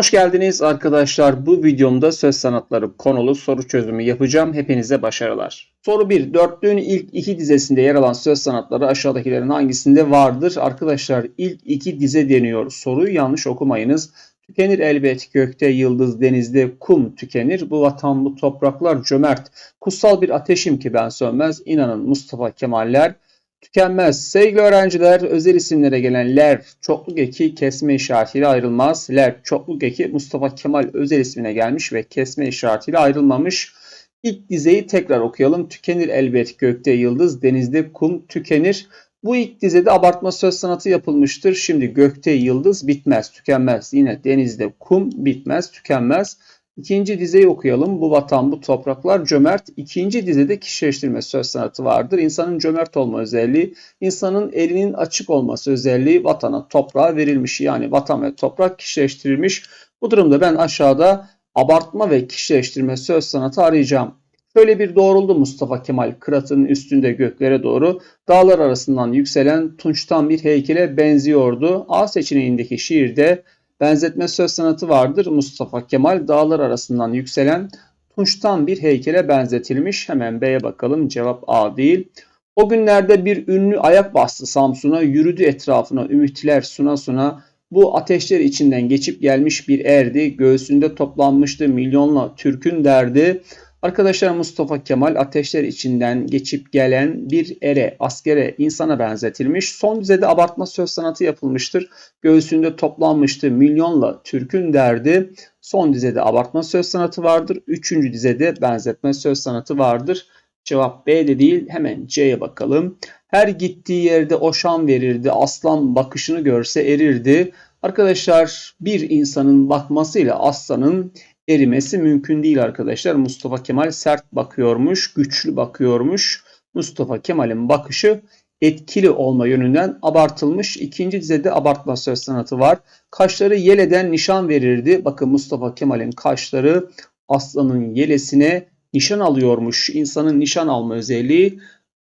Hoş geldiniz arkadaşlar. Bu videomda söz sanatları konulu soru çözümü yapacağım. Hepinize başarılar. Soru 1. Dörtlüğün ilk iki dizesinde yer alan söz sanatları aşağıdakilerin hangisinde vardır? Arkadaşlar ilk iki dize deniyor. Soruyu yanlış okumayınız. Tükenir elbet gökte yıldız denizde kum tükenir. Bu vatan bu topraklar cömert. Kutsal bir ateşim ki ben sönmez. İnanın Mustafa Kemaller tükenmez. Sevgili öğrenciler özel isimlere gelen ler çokluk eki kesme işaretiyle ayrılmaz. Ler çokluk eki Mustafa Kemal özel ismine gelmiş ve kesme işaretiyle ayrılmamış. İlk dizeyi tekrar okuyalım. Tükenir elbet gökte yıldız, denizde kum tükenir. Bu ilk dizede abartma söz sanatı yapılmıştır. Şimdi gökte yıldız bitmez, tükenmez. Yine denizde kum bitmez, tükenmez. İkinci dizeyi okuyalım. Bu vatan, bu topraklar cömert. İkinci dizede kişileştirme söz sanatı vardır. İnsanın cömert olma özelliği, insanın elinin açık olması özelliği vatana, toprağa verilmiş. Yani vatan ve toprak kişileştirilmiş. Bu durumda ben aşağıda abartma ve kişileştirme söz sanatı arayacağım. Şöyle bir doğruldu Mustafa Kemal kıratının üstünde göklere doğru dağlar arasından yükselen tunçtan bir heykele benziyordu. A seçeneğindeki şiirde benzetme söz sanatı vardır. Mustafa Kemal dağlar arasından yükselen tunçtan bir heykele benzetilmiş. Hemen B'ye bakalım. Cevap A değil. O günlerde bir ünlü ayak bastı Samsun'a, yürüdü etrafına ümitler suna suna. Bu ateşler içinden geçip gelmiş bir erdi, göğsünde toplanmıştı milyonla Türk'ün derdi. Arkadaşlar Mustafa Kemal ateşler içinden geçip gelen bir ere, askere, insana benzetilmiş. Son dizede abartma söz sanatı yapılmıştır. Göğsünde toplanmıştı milyonla Türk'ün derdi. Son dizede abartma söz sanatı vardır. Üçüncü dizede benzetme söz sanatı vardır. Cevap B'de değil hemen C'ye bakalım. Her gittiği yerde o şan verirdi. Aslan bakışını görse erirdi. Arkadaşlar bir insanın bakmasıyla aslanın erimesi mümkün değil arkadaşlar. Mustafa Kemal sert bakıyormuş, güçlü bakıyormuş. Mustafa Kemal'in bakışı etkili olma yönünden abartılmış. İkinci dizede abartma söz sanatı var. Kaşları yeleden nişan verirdi. Bakın Mustafa Kemal'in kaşları aslanın yelesine nişan alıyormuş. İnsanın nişan alma özelliği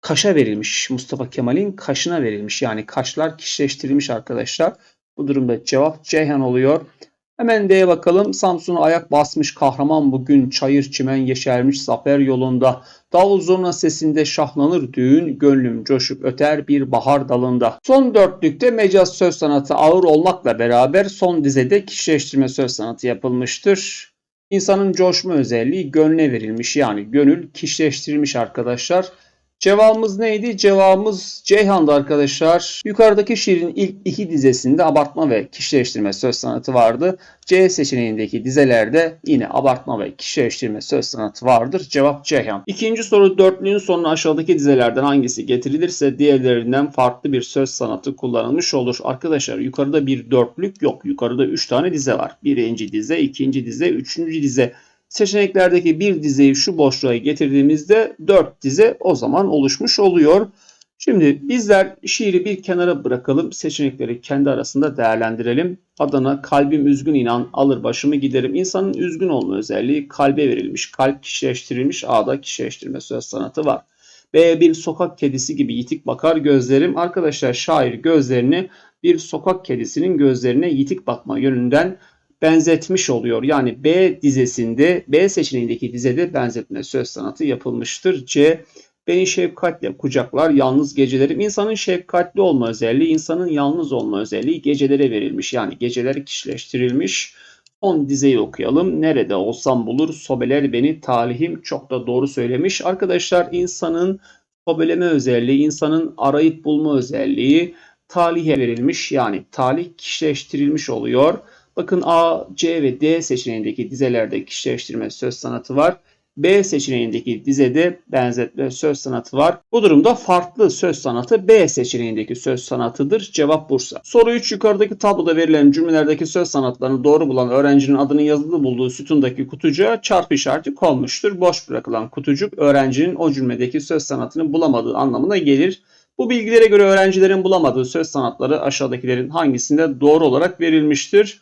kaşa verilmiş. Mustafa Kemal'in kaşına verilmiş. Yani kaşlar kişileştirilmiş arkadaşlar. Bu durumda cevap Ceyhan oluyor. Hemen D'ye bakalım. Samsun'a ayak basmış kahraman bugün çayır çimen yeşermiş zafer yolunda. Davul zurna sesinde şahlanır düğün, gönlüm coşup öter bir bahar dalında. Son dörtlükte mecaz söz sanatı ağır olmakla beraber son dizede kişileştirme söz sanatı yapılmıştır. İnsanın coşma özelliği gönle verilmiş yani gönül kişileştirilmiş arkadaşlar. Cevabımız neydi? Cevabımız Ceyhan'da arkadaşlar. Yukarıdaki şiirin ilk iki dizesinde abartma ve kişileştirme söz sanatı vardı. C seçeneğindeki dizelerde yine abartma ve kişileştirme söz sanatı vardır. Cevap Ceyhan. İkinci soru dörtlüğün sonuna aşağıdaki dizelerden hangisi getirilirse diğerlerinden farklı bir söz sanatı kullanılmış olur. Arkadaşlar yukarıda bir dörtlük yok. Yukarıda üç tane dize var. Birinci dize, ikinci dize, üçüncü dize seçeneklerdeki bir dizeyi şu boşluğa getirdiğimizde 4 dize o zaman oluşmuş oluyor. Şimdi bizler şiiri bir kenara bırakalım. Seçenekleri kendi arasında değerlendirelim. Adana kalbim üzgün inan alır başımı giderim. İnsanın üzgün olma özelliği kalbe verilmiş. Kalp kişileştirilmiş. A'da kişileştirme söz sanatı var. B bir sokak kedisi gibi yitik bakar gözlerim. Arkadaşlar şair gözlerini bir sokak kedisinin gözlerine yitik bakma yönünden benzetmiş oluyor. Yani B dizesinde B seçeneğindeki dizede benzetme söz sanatı yapılmıştır. C Beni şefkatle kucaklar yalnız gecelerim. İnsanın şefkatli olma özelliği, insanın yalnız olma özelliği gecelere verilmiş. Yani geceler kişileştirilmiş. Son dizeyi okuyalım. Nerede olsam bulur sobeler beni talihim çok da doğru söylemiş. Arkadaşlar insanın sobeleme özelliği, insanın arayıp bulma özelliği talihe verilmiş. Yani talih kişileştirilmiş oluyor. Bakın A, C ve D seçeneğindeki dizelerde kişileştirme söz sanatı var. B seçeneğindeki dizede benzetme söz sanatı var. Bu durumda farklı söz sanatı B seçeneğindeki söz sanatıdır. Cevap Bursa. Soru 3 yukarıdaki tabloda verilen cümlelerdeki söz sanatlarını doğru bulan öğrencinin adını yazılı bulduğu sütundaki kutucuğa çarpı işareti konmuştur. Boş bırakılan kutucuk öğrencinin o cümledeki söz sanatını bulamadığı anlamına gelir. Bu bilgilere göre öğrencilerin bulamadığı söz sanatları aşağıdakilerin hangisinde doğru olarak verilmiştir?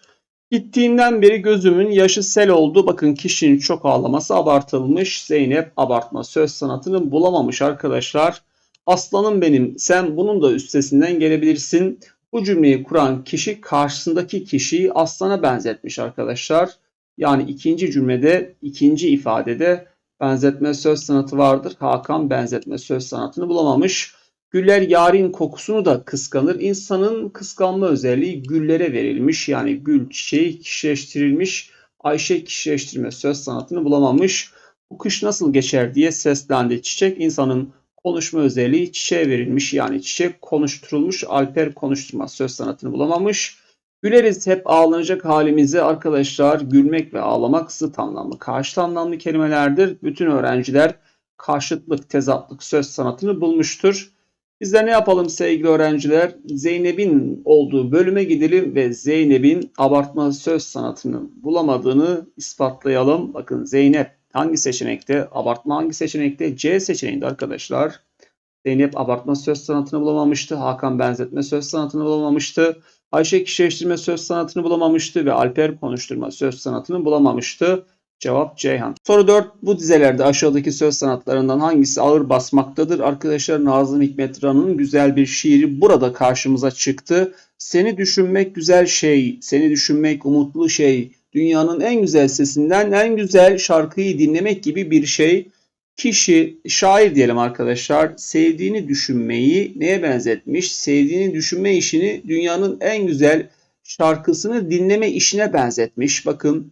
Gittiğinden beri gözümün yaşı sel oldu. Bakın kişinin çok ağlaması abartılmış. Zeynep abartma söz sanatını bulamamış arkadaşlar. Aslanım benim sen bunun da üstesinden gelebilirsin. Bu cümleyi kuran kişi karşısındaki kişiyi aslana benzetmiş arkadaşlar. Yani ikinci cümlede, ikinci ifadede benzetme söz sanatı vardır. Hakan benzetme söz sanatını bulamamış. Güller yarın kokusunu da kıskanır. İnsanın kıskanma özelliği güllere verilmiş. Yani gül çiçeği kişileştirilmiş. Ayşe kişileştirme söz sanatını bulamamış. Bu kış nasıl geçer diye seslendi. Çiçek insanın konuşma özelliği çiçeğe verilmiş. Yani çiçek konuşturulmuş. Alper konuşturma söz sanatını bulamamış. Güleriz hep ağlanacak halimize arkadaşlar. Gülmek ve ağlamak zıt anlamlı, karşıt anlamlı kelimelerdir. Bütün öğrenciler karşıtlık, tezatlık söz sanatını bulmuştur. Biz de ne yapalım sevgili öğrenciler? Zeynep'in olduğu bölüme gidelim ve Zeynep'in abartma söz sanatını bulamadığını ispatlayalım. Bakın Zeynep hangi seçenekte? Abartma hangi seçenekte? C seçeneğinde arkadaşlar. Zeynep abartma söz sanatını bulamamıştı. Hakan benzetme söz sanatını bulamamıştı. Ayşe kişileştirme söz sanatını bulamamıştı ve Alper konuşturma söz sanatını bulamamıştı. Cevap Ceyhan. Soru 4. Bu dizelerde aşağıdaki söz sanatlarından hangisi ağır basmaktadır? Arkadaşlar Nazım Hikmet Ran'ın güzel bir şiiri burada karşımıza çıktı. Seni düşünmek güzel şey, seni düşünmek umutlu şey, dünyanın en güzel sesinden en güzel şarkıyı dinlemek gibi bir şey. Kişi, şair diyelim arkadaşlar, sevdiğini düşünmeyi neye benzetmiş? Sevdiğini düşünme işini dünyanın en güzel şarkısını dinleme işine benzetmiş. Bakın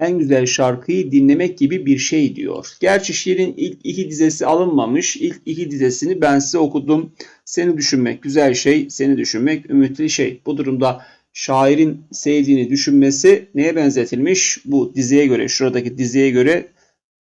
en güzel şarkıyı dinlemek gibi bir şey diyor. Gerçi şiirin ilk iki dizesi alınmamış. İlk iki dizesini ben size okudum. Seni düşünmek güzel şey, seni düşünmek ümitli şey. Bu durumda şairin sevdiğini düşünmesi neye benzetilmiş? Bu diziye göre, şuradaki diziye göre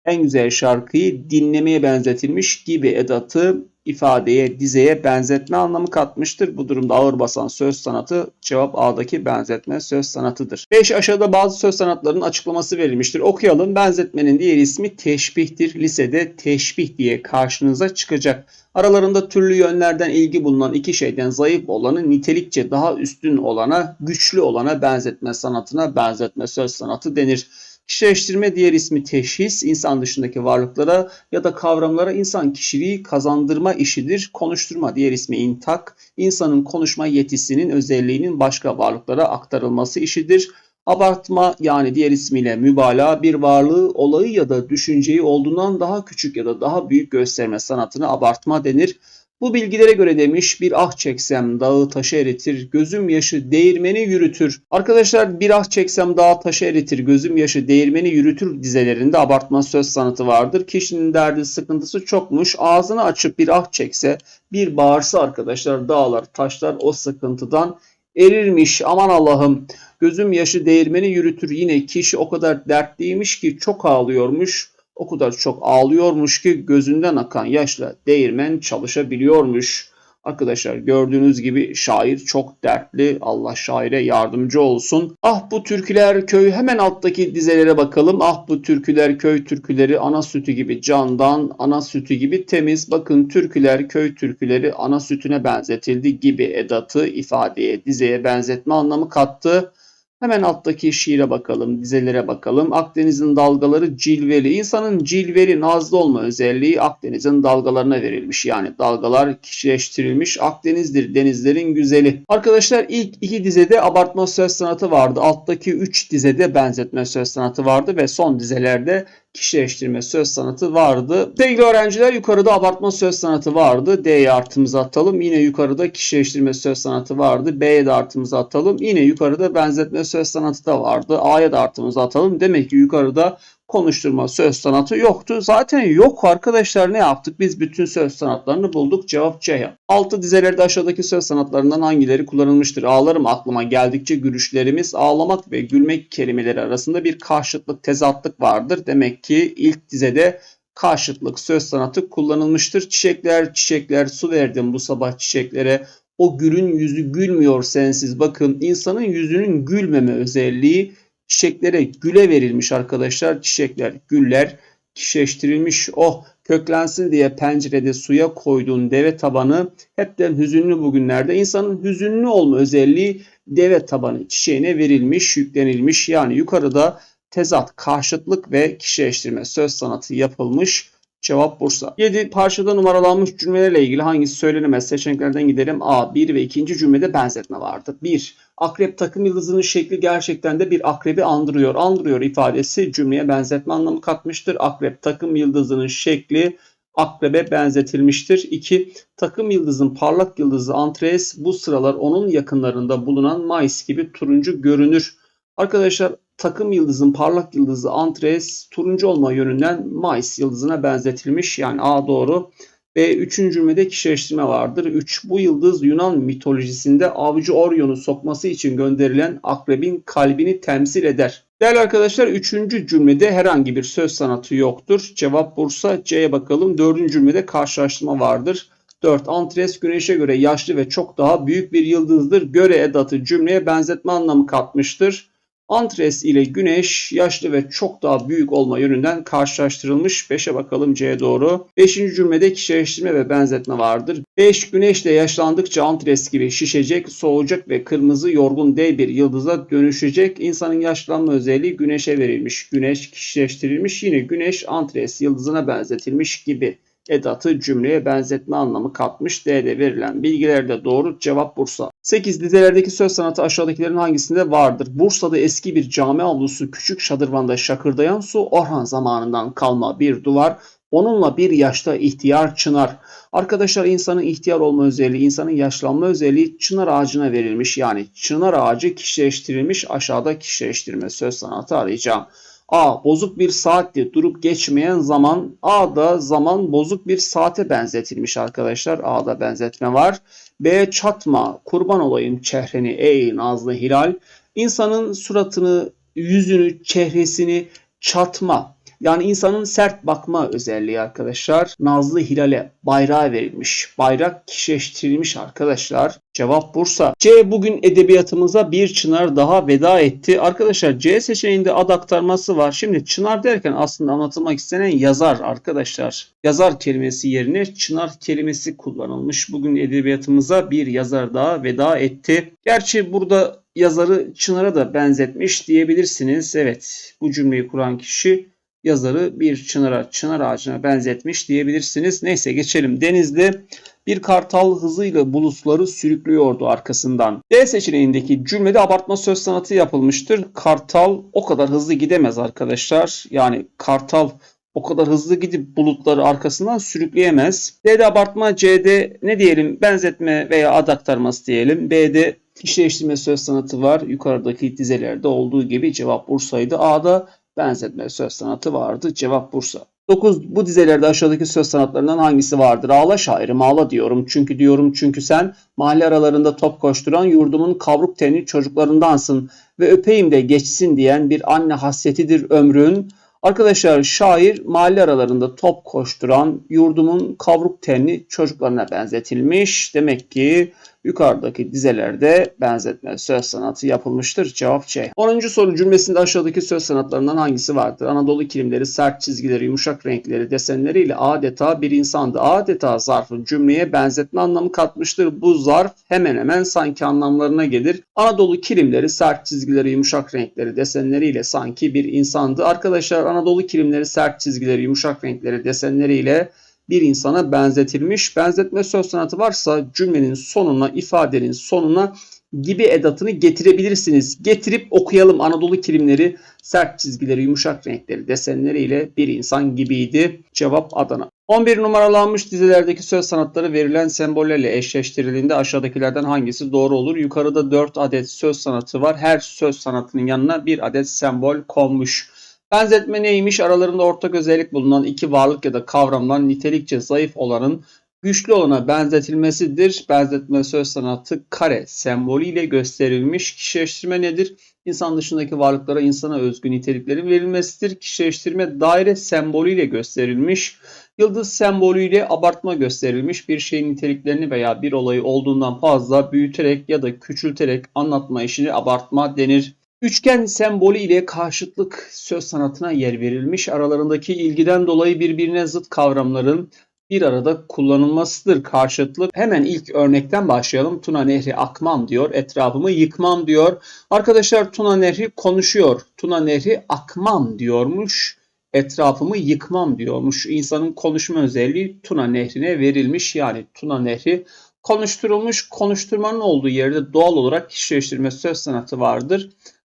en güzel şarkıyı dinlemeye benzetilmiş gibi edatı ifadeye, dizeye benzetme anlamı katmıştır. Bu durumda ağır basan söz sanatı cevap A'daki benzetme söz sanatıdır. 5 aşağıda bazı söz sanatlarının açıklaması verilmiştir. Okuyalım. Benzetmenin diğer ismi teşbihtir. Lisede teşbih diye karşınıza çıkacak. Aralarında türlü yönlerden ilgi bulunan iki şeyden zayıf olanı nitelikçe daha üstün olana, güçlü olana benzetme sanatına benzetme söz sanatı denir. Kişileştirme diğer ismi teşhis, insan dışındaki varlıklara ya da kavramlara insan kişiliği kazandırma işidir. Konuşturma diğer ismi intak, insanın konuşma yetisinin özelliğinin başka varlıklara aktarılması işidir. Abartma yani diğer ismiyle mübalağa bir varlığı, olayı ya da düşünceyi olduğundan daha küçük ya da daha büyük gösterme sanatına abartma denir. Bu bilgilere göre demiş bir ah çeksem dağı taşı eritir, gözüm yaşı değirmeni yürütür. Arkadaşlar bir ah çeksem dağı taşı eritir, gözüm yaşı değirmeni yürütür dizelerinde abartma söz sanatı vardır. Kişinin derdi sıkıntısı çokmuş. Ağzını açıp bir ah çekse, bir bağırsa arkadaşlar dağlar, taşlar o sıkıntıdan erirmiş. Aman Allah'ım gözüm yaşı değirmeni yürütür. Yine kişi o kadar dertliymiş ki çok ağlıyormuş o kadar çok ağlıyormuş ki gözünden akan yaşla değirmen çalışabiliyormuş. Arkadaşlar gördüğünüz gibi şair çok dertli. Allah şaire yardımcı olsun. Ah bu türküler köy hemen alttaki dizelere bakalım. Ah bu türküler köy türküleri ana sütü gibi candan, ana sütü gibi temiz. Bakın türküler köy türküleri ana sütüne benzetildi gibi edatı ifadeye, dizeye benzetme anlamı kattı. Hemen alttaki şiire bakalım, dizelere bakalım. Akdeniz'in dalgaları cilveli. İnsanın cilveli, nazlı olma özelliği Akdeniz'in dalgalarına verilmiş. Yani dalgalar kişileştirilmiş. Akdeniz'dir denizlerin güzeli. Arkadaşlar ilk iki dizede abartma söz sanatı vardı. Alttaki üç dizede benzetme söz sanatı vardı ve son dizelerde kişileştirme söz sanatı vardı. Sevgili öğrenciler yukarıda abartma söz sanatı vardı. D'ye artımızı atalım. Yine yukarıda kişileştirme söz sanatı vardı. B'ye de artımızı atalım. Yine yukarıda benzetme söz sanatı da vardı. A'ya da artımızı atalım. Demek ki yukarıda konuşturma söz sanatı yoktu. Zaten yok arkadaşlar ne yaptık? Biz bütün söz sanatlarını bulduk. Cevap C. Altı dizelerde aşağıdaki söz sanatlarından hangileri kullanılmıştır? Ağlarım aklıma geldikçe gülüşlerimiz ağlamak ve gülmek kelimeleri arasında bir karşıtlık, tezatlık vardır. Demek ki ilk dizede karşıtlık söz sanatı kullanılmıştır. Çiçekler, çiçekler, su verdim bu sabah çiçeklere. O gülün yüzü gülmüyor sensiz. Bakın insanın yüzünün gülmeme özelliği çiçeklere güle verilmiş arkadaşlar. Çiçekler, güller kişileştirilmiş. Oh köklensin diye pencerede suya koyduğun deve tabanı hepten hüzünlü bugünlerde. insanın hüzünlü olma özelliği deve tabanı çiçeğine verilmiş, yüklenilmiş. Yani yukarıda tezat, karşıtlık ve kişileştirme söz sanatı yapılmış. Cevap Bursa. 7. Parçada numaralanmış cümlelerle ilgili hangisi söylenemez? Seçeneklerden gidelim. A. 1 ve 2. cümlede benzetme vardır. 1. Akrep takım yıldızının şekli gerçekten de bir akrebi andırıyor. Andırıyor ifadesi cümleye benzetme anlamı katmıştır. Akrep takım yıldızının şekli akrebe benzetilmiştir. 2. Takım yıldızın parlak yıldızı Antres bu sıralar onun yakınlarında bulunan Mayıs gibi turuncu görünür. Arkadaşlar takım yıldızın parlak yıldızı Antres turuncu olma yönünden Mayıs yıldızına benzetilmiş. Yani A doğru. Ve üçüncü cümlede kişileştirme vardır. 3. Bu yıldız Yunan mitolojisinde avcı Orion'u sokması için gönderilen akrebin kalbini temsil eder. Değerli arkadaşlar üçüncü cümlede herhangi bir söz sanatı yoktur. Cevap Bursa C'ye bakalım. Dördüncü cümlede karşılaştırma vardır. 4. Antres güneşe göre yaşlı ve çok daha büyük bir yıldızdır. Göre edatı cümleye benzetme anlamı katmıştır. Antres ile Güneş yaşlı ve çok daha büyük olma yönünden karşılaştırılmış. 5'e bakalım C'ye doğru. 5. cümlede kişileştirme ve benzetme vardır. 5. Güneşle yaşlandıkça Antres gibi şişecek, soğuyacak ve kırmızı yorgun dev bir yıldıza dönüşecek. İnsanın yaşlanma özelliği Güneş'e verilmiş. Güneş kişileştirilmiş. Yine Güneş Antres yıldızına benzetilmiş gibi edatı cümleye benzetme anlamı katmış. D'de verilen bilgiler de doğru. Cevap Bursa. 8. Dizelerdeki söz sanatı aşağıdakilerin hangisinde vardır? Bursa'da eski bir cami avlusu küçük şadırvanda şakırdayan su Orhan zamanından kalma bir duvar. Onunla bir yaşta ihtiyar çınar. Arkadaşlar insanın ihtiyar olma özelliği, insanın yaşlanma özelliği çınar ağacına verilmiş. Yani çınar ağacı kişileştirilmiş. Aşağıda kişileştirme söz sanatı arayacağım. A. Bozuk bir saatte durup geçmeyen zaman A'da zaman bozuk bir saate benzetilmiş arkadaşlar. A'da benzetme var. B. Çatma. Kurban olayım çehreni ey nazlı hilal. İnsanın suratını, yüzünü, çehresini çatma. Yani insanın sert bakma özelliği arkadaşlar. Nazlı Hilal'e bayrağı verilmiş. Bayrak kişileştirilmiş arkadaşlar. Cevap Bursa. C bugün edebiyatımıza bir çınar daha veda etti. Arkadaşlar C seçeneğinde ad aktarması var. Şimdi çınar derken aslında anlatılmak istenen yazar arkadaşlar. Yazar kelimesi yerine çınar kelimesi kullanılmış. Bugün edebiyatımıza bir yazar daha veda etti. Gerçi burada yazarı Çınar'a da benzetmiş diyebilirsiniz. Evet bu cümleyi kuran kişi yazarı bir çınara, çınar ağacına benzetmiş diyebilirsiniz. Neyse geçelim. Denizde bir kartal hızıyla bulutları sürüklüyordu arkasından. D seçeneğindeki cümlede abartma söz sanatı yapılmıştır. Kartal o kadar hızlı gidemez arkadaşlar. Yani kartal o kadar hızlı gidip bulutları arkasından sürükleyemez. D'de abartma, C'de ne diyelim benzetme veya ad aktarması diyelim. B'de kişileştirme söz sanatı var. Yukarıdaki dizelerde olduğu gibi cevap Bursa'ydı. A'da benzetme söz sanatı vardı. Cevap Bursa. 9. Bu dizelerde aşağıdaki söz sanatlarından hangisi vardır? Ağla şairim ağla diyorum. Çünkü diyorum çünkü sen mahalle aralarında top koşturan yurdumun kavruk tenli çocuklarındansın ve öpeyim de geçsin diyen bir anne hasretidir ömrün. Arkadaşlar şair mahalle aralarında top koşturan yurdumun kavruk tenli çocuklarına benzetilmiş. Demek ki yukarıdaki dizelerde benzetme söz sanatı yapılmıştır. Cevap C. 10. soru cümlesinde aşağıdaki söz sanatlarından hangisi vardır? Anadolu kilimleri, sert çizgileri, yumuşak renkleri, desenleriyle adeta bir insandı. Adeta zarfı cümleye benzetme anlamı katmıştır. Bu zarf hemen hemen sanki anlamlarına gelir. Anadolu kilimleri, sert çizgileri, yumuşak renkleri, desenleriyle sanki bir insandı. Arkadaşlar Anadolu kilimleri, sert çizgileri, yumuşak renkleri, desenleriyle bir insana benzetilmiş. Benzetme söz sanatı varsa cümlenin sonuna, ifadenin sonuna gibi edatını getirebilirsiniz. Getirip okuyalım Anadolu kilimleri, sert çizgileri, yumuşak renkleri, desenleriyle bir insan gibiydi. Cevap Adana. 11 numaralanmış dizilerdeki söz sanatları verilen sembollerle eşleştirildiğinde aşağıdakilerden hangisi doğru olur? Yukarıda 4 adet söz sanatı var. Her söz sanatının yanına bir adet sembol konmuş. Benzetme neymiş? Aralarında ortak özellik bulunan iki varlık ya da kavramdan nitelikçe zayıf olanın güçlü olana benzetilmesidir. Benzetme söz sanatı kare sembolüyle gösterilmiş. Kişileştirme nedir? İnsan dışındaki varlıklara insana özgü niteliklerin verilmesidir. Kişileştirme daire sembolüyle gösterilmiş. Yıldız sembolüyle abartma gösterilmiş bir şeyin niteliklerini veya bir olayı olduğundan fazla büyüterek ya da küçülterek anlatma işini abartma denir. Üçgen sembolü ile karşıtlık söz sanatına yer verilmiş. Aralarındaki ilgiden dolayı birbirine zıt kavramların bir arada kullanılmasıdır karşıtlık. Hemen ilk örnekten başlayalım. Tuna Nehri akmam diyor. Etrafımı yıkmam diyor. Arkadaşlar Tuna Nehri konuşuyor. Tuna Nehri akmam diyormuş. etrafımı yıkmam diyormuş. İnsanın konuşma özelliği Tuna Nehri'ne verilmiş. Yani Tuna Nehri konuşturulmuş. Konuşturmanın olduğu yerde doğal olarak kişileştirme söz sanatı vardır.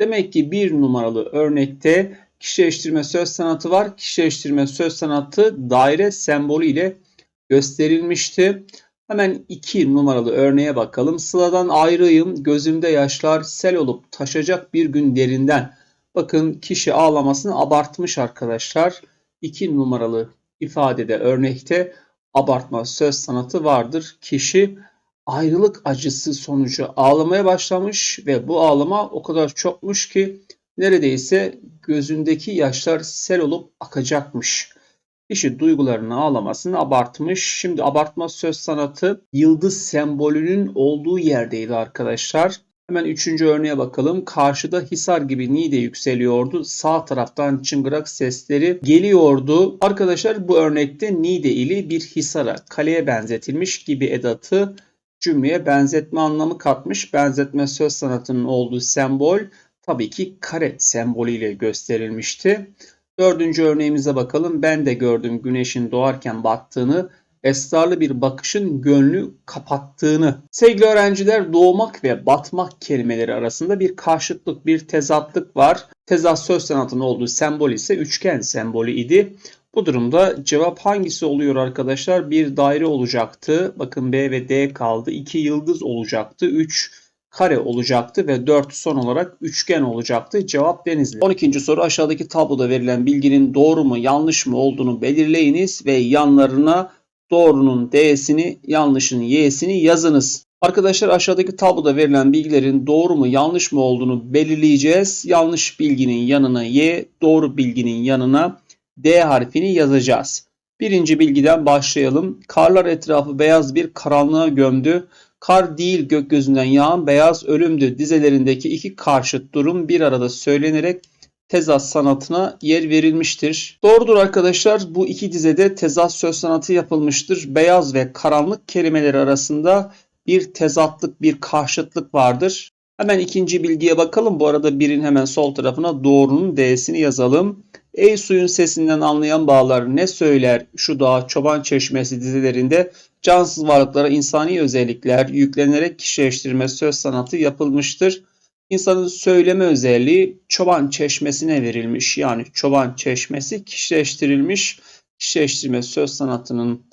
Demek ki bir numaralı örnekte kişileştirme söz sanatı var. Kişileştirme söz sanatı daire sembolü ile gösterilmişti. Hemen iki numaralı örneğe bakalım. Sıladan ayrıyım, gözümde yaşlar sel olup taşacak bir gün derinden. Bakın kişi ağlamasını abartmış arkadaşlar. İki numaralı ifadede örnekte abartma söz sanatı vardır. Kişi ayrılık acısı sonucu ağlamaya başlamış ve bu ağlama o kadar çokmuş ki neredeyse gözündeki yaşlar sel olup akacakmış. Kişi duygularını ağlamasını abartmış. Şimdi abartma söz sanatı yıldız sembolünün olduğu yerdeydi arkadaşlar. Hemen üçüncü örneğe bakalım. Karşıda Hisar gibi Niğde yükseliyordu. Sağ taraftan çıngırak sesleri geliyordu. Arkadaşlar bu örnekte Niğde ili bir Hisar'a, kaleye benzetilmiş gibi edatı cümleye benzetme anlamı katmış. Benzetme söz sanatının olduğu sembol tabii ki kare sembolüyle gösterilmişti. Dördüncü örneğimize bakalım. Ben de gördüm güneşin doğarken battığını, esrarlı bir bakışın gönlü kapattığını. Sevgili öğrenciler doğmak ve batmak kelimeleri arasında bir karşıtlık, bir tezatlık var. Tezat söz sanatının olduğu sembol ise üçgen sembolü idi. Bu durumda cevap hangisi oluyor arkadaşlar? Bir daire olacaktı. Bakın B ve D kaldı. 2 yıldız olacaktı. 3 kare olacaktı ve 4 son olarak üçgen olacaktı. Cevap Denizli. 12. soru aşağıdaki tabloda verilen bilginin doğru mu yanlış mı olduğunu belirleyiniz ve yanlarına doğrunun D'sini yanlışın Y'sini yazınız. Arkadaşlar aşağıdaki tabloda verilen bilgilerin doğru mu yanlış mı olduğunu belirleyeceğiz. Yanlış bilginin yanına Y, doğru bilginin yanına D harfini yazacağız. Birinci bilgiden başlayalım. Karlar etrafı beyaz bir karanlığa gömdü. Kar değil gökyüzünden yağan beyaz ölümdü. Dizelerindeki iki karşıt durum bir arada söylenerek tezat sanatına yer verilmiştir. Doğrudur arkadaşlar. Bu iki dizede tezat söz sanatı yapılmıştır. Beyaz ve karanlık kelimeleri arasında bir tezatlık, bir karşıtlık vardır. Hemen ikinci bilgiye bakalım. Bu arada birin hemen sol tarafına doğrunun D'sini yazalım. Ey suyun sesinden anlayan bağlar ne söyler şu dağ çoban çeşmesi dizilerinde cansız varlıklara insani özellikler yüklenerek kişileştirme söz sanatı yapılmıştır. İnsanın söyleme özelliği çoban çeşmesine verilmiş. Yani çoban çeşmesi kişileştirilmiş. Kişileştirme söz sanatının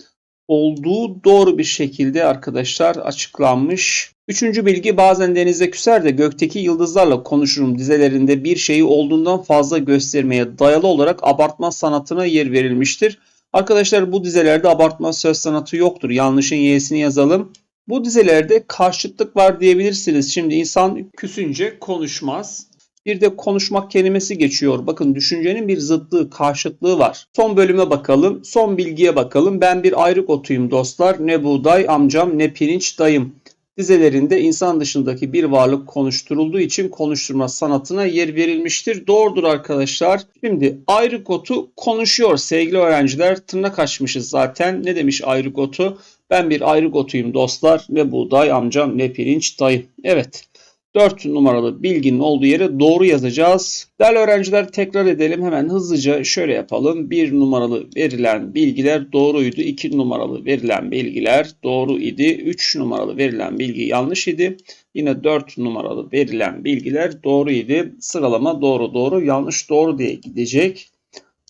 olduğu doğru bir şekilde arkadaşlar açıklanmış. Üçüncü bilgi bazen denize küser de gökteki yıldızlarla konuşurum dizelerinde bir şeyi olduğundan fazla göstermeye dayalı olarak abartma sanatına yer verilmiştir. Arkadaşlar bu dizelerde abartma söz sanatı yoktur. Yanlışın y'sini yazalım. Bu dizelerde karşıtlık var diyebilirsiniz. Şimdi insan küsünce konuşmaz. Bir de konuşmak kelimesi geçiyor. Bakın düşüncenin bir zıtlığı, karşıtlığı var. Son bölüme bakalım. Son bilgiye bakalım. Ben bir ayrık otuyum dostlar. Ne buğday amcam ne pirinç dayım. Dizelerinde insan dışındaki bir varlık konuşturulduğu için konuşturma sanatına yer verilmiştir. Doğrudur arkadaşlar. Şimdi ayrık otu konuşuyor sevgili öğrenciler. Tırnak açmışız zaten. Ne demiş ayrık otu? Ben bir ayrık otuyum dostlar. Ne buğday amcam ne pirinç dayım. Evet. 4 numaralı bilginin olduğu yere doğru yazacağız. Değerli öğrenciler tekrar edelim. Hemen hızlıca şöyle yapalım. 1 numaralı verilen bilgiler doğruydu. 2 numaralı verilen bilgiler doğru idi. 3 numaralı verilen bilgi yanlış idi. Yine 4 numaralı verilen bilgiler doğru idi. Sıralama doğru doğru yanlış doğru diye gidecek.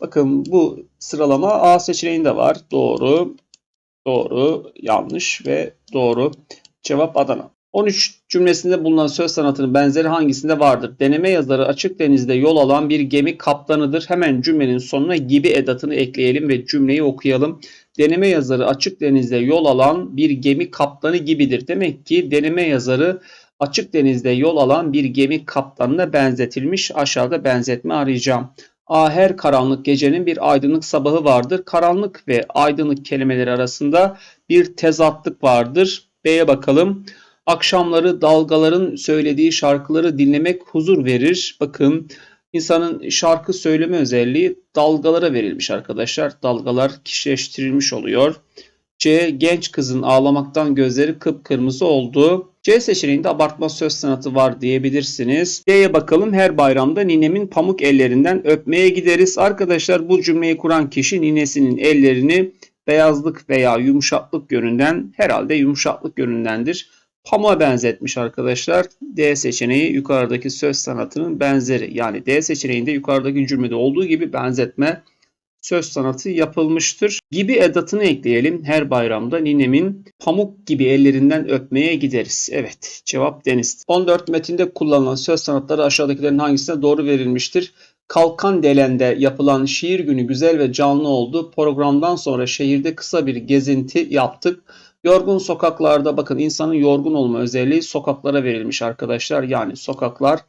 Bakın bu sıralama A seçeneğinde var. Doğru, doğru, yanlış ve doğru. Cevap Adana. 13 cümlesinde bulunan söz sanatının benzeri hangisinde vardır? Deneme yazarı açık denizde yol alan bir gemi kaptanıdır. Hemen cümlenin sonuna gibi edatını ekleyelim ve cümleyi okuyalım. Deneme yazarı açık denizde yol alan bir gemi kaptanı gibidir. Demek ki deneme yazarı açık denizde yol alan bir gemi kaptanına benzetilmiş. Aşağıda benzetme arayacağım. A her karanlık gecenin bir aydınlık sabahı vardır. Karanlık ve aydınlık kelimeleri arasında bir tezatlık vardır. B'ye bakalım. Akşamları dalgaların söylediği şarkıları dinlemek huzur verir. Bakın insanın şarkı söyleme özelliği dalgalara verilmiş arkadaşlar. Dalgalar kişileştirilmiş oluyor. C. Genç kızın ağlamaktan gözleri kıpkırmızı oldu. C seçeneğinde abartma söz sanatı var diyebilirsiniz. D'ye bakalım her bayramda ninemin pamuk ellerinden öpmeye gideriz. Arkadaşlar bu cümleyi kuran kişi ninesinin ellerini beyazlık veya yumuşaklık yönünden herhalde yumuşaklık yönündendir. Pamuğa benzetmiş arkadaşlar. D seçeneği yukarıdaki söz sanatının benzeri. Yani D seçeneğinde yukarıdaki cümlede olduğu gibi benzetme söz sanatı yapılmıştır. Gibi edatını ekleyelim. Her bayramda ninemin pamuk gibi ellerinden öpmeye gideriz. Evet cevap deniz. 14 metinde kullanılan söz sanatları aşağıdakilerin hangisine doğru verilmiştir? Kalkan Delen'de yapılan şiir günü güzel ve canlı oldu. Programdan sonra şehirde kısa bir gezinti yaptık. Yorgun sokaklarda bakın insanın yorgun olma özelliği sokaklara verilmiş arkadaşlar. Yani sokaklar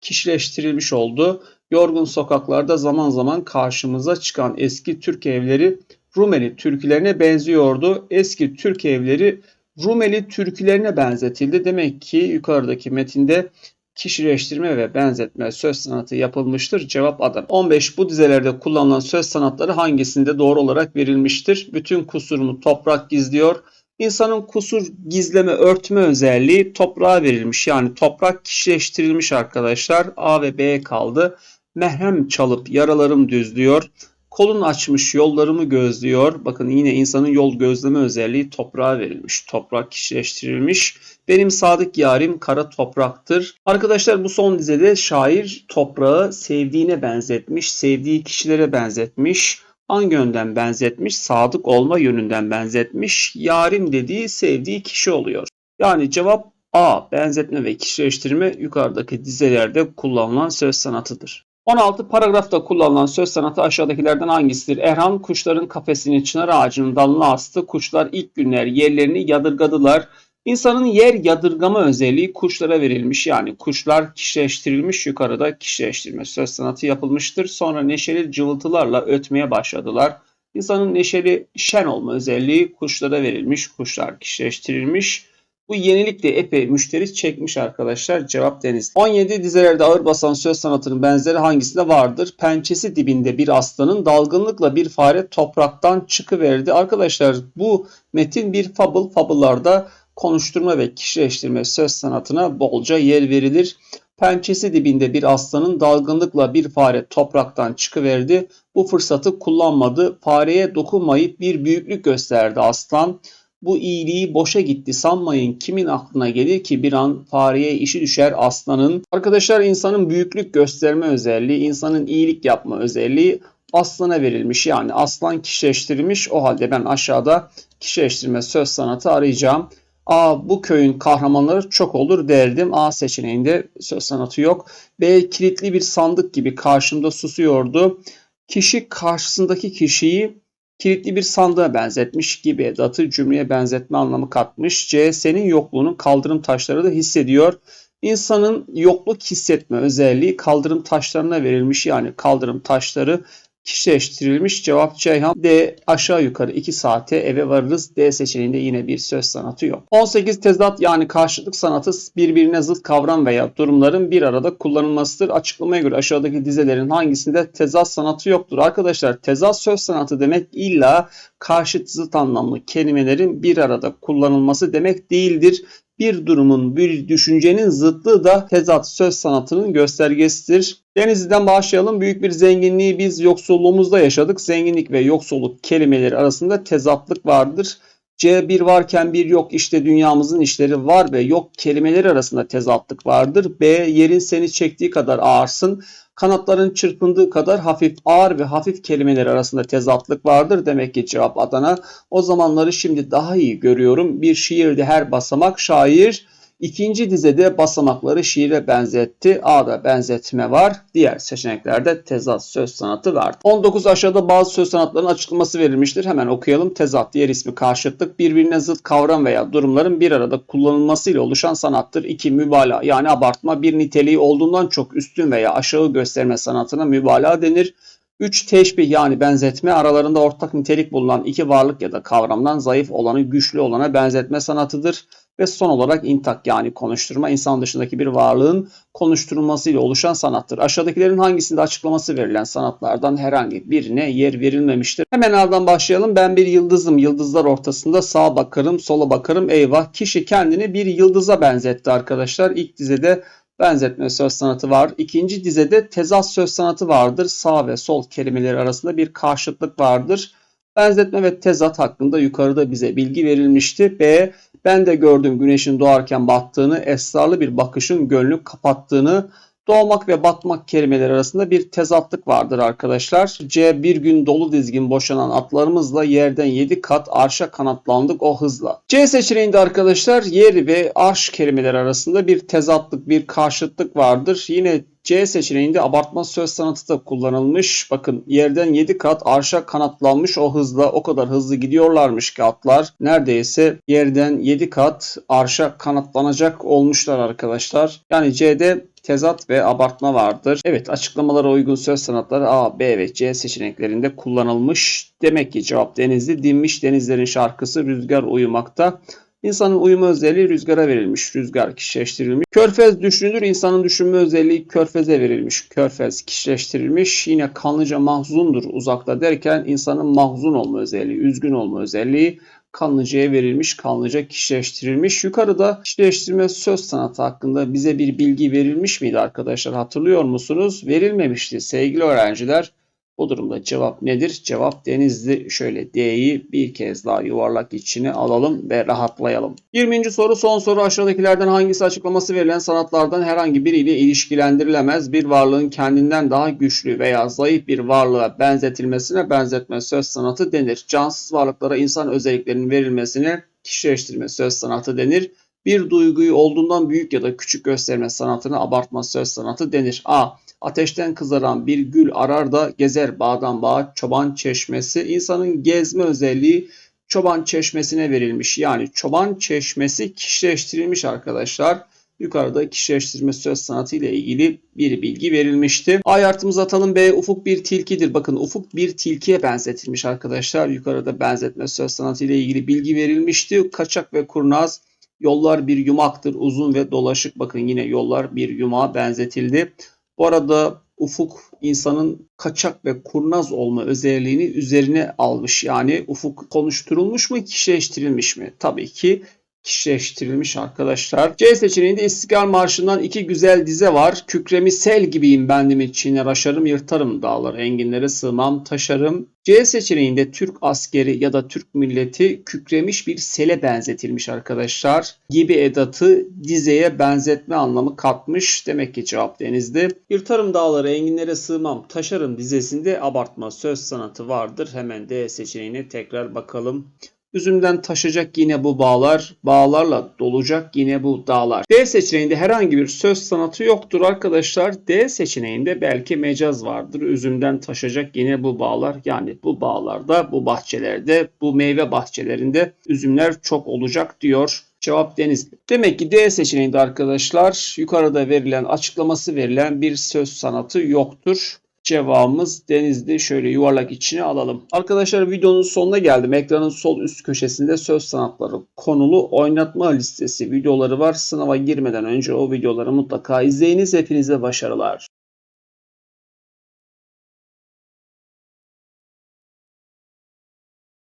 kişileştirilmiş oldu. Yorgun sokaklarda zaman zaman karşımıza çıkan eski Türk evleri Rumeli türkülerine benziyordu. Eski Türk evleri Rumeli türkülerine benzetildi. Demek ki yukarıdaki metinde kişileştirme ve benzetme söz sanatı yapılmıştır. Cevap Adana. 15. Bu dizelerde kullanılan söz sanatları hangisinde doğru olarak verilmiştir? Bütün kusurumu toprak gizliyor. İnsanın kusur gizleme, örtme özelliği toprağa verilmiş. Yani toprak kişileştirilmiş arkadaşlar. A ve B kaldı. Mehrem çalıp yaralarım düzlüyor. Kolun açmış yollarımı gözlüyor. Bakın yine insanın yol gözleme özelliği toprağa verilmiş. Toprak kişileştirilmiş. Benim sadık yarim kara topraktır. Arkadaşlar bu son dizede şair toprağı sevdiğine benzetmiş. Sevdiği kişilere benzetmiş. Hangi yönden benzetmiş? Sadık olma yönünden benzetmiş. Yarim dediği sevdiği kişi oluyor. Yani cevap A. Benzetme ve kişileştirme yukarıdaki dizelerde kullanılan söz sanatıdır. 16 paragrafta kullanılan söz sanatı aşağıdakilerden hangisidir? Erhan kuşların kafesini çınar ağacının dalına astı. Kuşlar ilk günler yerlerini yadırgadılar. İnsanın yer yadırgama özelliği kuşlara verilmiş. Yani kuşlar kişileştirilmiş yukarıda kişileştirme söz sanatı yapılmıştır. Sonra neşeli cıvıltılarla ötmeye başladılar. İnsanın neşeli şen olma özelliği kuşlara verilmiş. Kuşlar kişileştirilmiş. Bu yenilik de epey müşteri çekmiş arkadaşlar. Cevap deniz. 17 dizelerde ağır basan söz sanatının benzeri hangisinde vardır? Pençesi dibinde bir aslanın dalgınlıkla bir fare topraktan çıkıverdi. Arkadaşlar bu metin bir fable. Fable'larda konuşturma ve kişileştirme söz sanatına bolca yer verilir. Pençesi dibinde bir aslanın dalgınlıkla bir fare topraktan çıkıverdi. Bu fırsatı kullanmadı. Fareye dokunmayıp bir büyüklük gösterdi aslan. Bu iyiliği boşa gitti sanmayın kimin aklına gelir ki bir an fareye işi düşer aslanın. Arkadaşlar insanın büyüklük gösterme özelliği, insanın iyilik yapma özelliği aslana verilmiş. Yani aslan kişileştirilmiş. O halde ben aşağıda kişileştirme söz sanatı arayacağım. A bu köyün kahramanları çok olur derdim. A seçeneğinde söz sanatı yok. B kilitli bir sandık gibi karşımda susuyordu. Kişi karşısındaki kişiyi kilitli bir sandığa benzetmiş gibi edatı cümleye benzetme anlamı katmış. C. Senin yokluğunu kaldırım taşları da hissediyor. İnsanın yokluk hissetme özelliği kaldırım taşlarına verilmiş. Yani kaldırım taşları kişileştirilmiş. Cevap Ceyhan. D. Aşağı yukarı 2 saate eve varırız. D seçeneğinde yine bir söz sanatı yok. 18 tezat yani karşılık sanatı birbirine zıt kavram veya durumların bir arada kullanılmasıdır. Açıklamaya göre aşağıdaki dizelerin hangisinde tezat sanatı yoktur? Arkadaşlar tezat söz sanatı demek illa karşıt zıt anlamlı kelimelerin bir arada kullanılması demek değildir bir durumun, bir düşüncenin zıtlığı da tezat söz sanatının göstergesidir. Denizli'den başlayalım. Büyük bir zenginliği biz yoksulluğumuzda yaşadık. Zenginlik ve yoksulluk kelimeleri arasında tezatlık vardır. C bir varken bir yok işte dünyamızın işleri var ve yok kelimeleri arasında tezatlık vardır. B yerin seni çektiği kadar ağırsın. Kanatların çırpındığı kadar hafif ağır ve hafif kelimeler arasında tezatlık vardır. Demek ki cevap Adana. O zamanları şimdi daha iyi görüyorum. Bir şiirde her basamak şair İkinci dizede basamakları şiire benzetti. A'da benzetme var. Diğer seçeneklerde tezat söz sanatı var. 19 aşağıda bazı söz sanatlarının açıklaması verilmiştir. Hemen okuyalım. Tezat diğer ismi karşıtlık. Birbirine zıt kavram veya durumların bir arada kullanılmasıyla oluşan sanattır. 2. Mübalağa yani abartma bir niteliği olduğundan çok üstün veya aşağı gösterme sanatına mübalağa denir. 3 teşbih yani benzetme aralarında ortak nitelik bulunan iki varlık ya da kavramdan zayıf olanı güçlü olana benzetme sanatıdır. Ve son olarak intak yani konuşturma insan dışındaki bir varlığın konuşturulmasıyla oluşan sanattır. Aşağıdakilerin hangisinde açıklaması verilen sanatlardan herhangi birine yer verilmemiştir. Hemen ardından başlayalım. Ben bir yıldızım. Yıldızlar ortasında sağa bakarım, sola bakarım. Eyvah kişi kendini bir yıldıza benzetti arkadaşlar. İlk dizede benzetme söz sanatı var. İkinci dizede tezat söz sanatı vardır. Sağ ve sol kelimeleri arasında bir karşıtlık vardır. Benzetme ve tezat hakkında yukarıda bize bilgi verilmişti. B. Ben de gördüm güneşin doğarken battığını, esrarlı bir bakışın gönlü kapattığını, doğmak ve batmak kelimeleri arasında bir tezatlık vardır arkadaşlar. C. Bir gün dolu dizgin boşanan atlarımızla yerden 7 kat arşa kanatlandık o hızla. C seçeneğinde arkadaşlar yer ve arş kelimeleri arasında bir tezatlık, bir karşıtlık vardır. Yine C seçeneğinde abartma söz sanatı da kullanılmış. Bakın yerden 7 kat arşa kanatlanmış o hızla o kadar hızlı gidiyorlarmış ki atlar. Neredeyse yerden 7 kat arşa kanatlanacak olmuşlar arkadaşlar. Yani C'de tezat ve abartma vardır. Evet açıklamalara uygun söz sanatları A, B ve C seçeneklerinde kullanılmış. Demek ki cevap denizli. Dinmiş denizlerin şarkısı rüzgar uyumakta. İnsanın uyuma özelliği rüzgara verilmiş. Rüzgar kişileştirilmiş. Körfez düşünülür. İnsanın düşünme özelliği körfeze verilmiş. Körfez kişileştirilmiş. Yine kanlıca mahzundur uzakta derken insanın mahzun olma özelliği, üzgün olma özelliği kanlıcaya verilmiş, kanlıca kişileştirilmiş. Yukarıda kişileştirme söz sanatı hakkında bize bir bilgi verilmiş miydi arkadaşlar? Hatırlıyor musunuz? Verilmemişti sevgili öğrenciler. Bu durumda cevap nedir? Cevap denizli. Şöyle D'yi bir kez daha yuvarlak içine alalım ve rahatlayalım. 20. soru son soru aşağıdakilerden hangisi açıklaması verilen sanatlardan herhangi biriyle ilişkilendirilemez? Bir varlığın kendinden daha güçlü veya zayıf bir varlığa benzetilmesine benzetme söz sanatı denir. Cansız varlıklara insan özelliklerinin verilmesine kişileştirme söz sanatı denir. Bir duyguyu olduğundan büyük ya da küçük gösterme sanatına abartma söz sanatı denir. A. Ateşten kızaran bir gül arar da gezer bağdan bağa çoban çeşmesi. İnsanın gezme özelliği çoban çeşmesine verilmiş. Yani çoban çeşmesi kişileştirilmiş arkadaşlar. Yukarıda kişileştirme söz sanatı ile ilgili bir bilgi verilmişti. A artımızı atalım. B ufuk bir tilkidir. Bakın ufuk bir tilkiye benzetilmiş arkadaşlar. Yukarıda benzetme söz sanatı ile ilgili bilgi verilmişti. Kaçak ve kurnaz yollar bir yumaktır. Uzun ve dolaşık. Bakın yine yollar bir yumağa benzetildi. Bu arada ufuk insanın kaçak ve kurnaz olma özelliğini üzerine almış. Yani ufuk konuşturulmuş mu, kişileştirilmiş mi? Tabii ki kişileştirilmiş arkadaşlar. C seçeneğinde İstiklal Marşı'ndan iki güzel dize var. Kükremi sel gibiyim bendimi çiğner aşarım yırtarım dağlar enginlere sığmam taşarım. C seçeneğinde Türk askeri ya da Türk milleti kükremiş bir sele benzetilmiş arkadaşlar. Gibi edatı dizeye benzetme anlamı katmış. Demek ki cevap denizde. Yırtarım dağları enginlere sığmam taşarım dizesinde abartma söz sanatı vardır. Hemen D seçeneğine tekrar bakalım. Üzümden taşacak yine bu bağlar, bağlarla dolacak yine bu dağlar. D seçeneğinde herhangi bir söz sanatı yoktur arkadaşlar. D seçeneğinde belki mecaz vardır. Üzümden taşacak yine bu bağlar. Yani bu bağlarda, bu bahçelerde, bu meyve bahçelerinde üzümler çok olacak diyor. Cevap Denizli. Demek ki D seçeneğinde arkadaşlar yukarıda verilen açıklaması verilen bir söz sanatı yoktur. Cevabımız denizli. Şöyle yuvarlak içine alalım. Arkadaşlar videonun sonuna geldim. Ekranın sol üst köşesinde söz sanatları konulu oynatma listesi videoları var. Sınava girmeden önce o videoları mutlaka izleyiniz. Hepinize başarılar.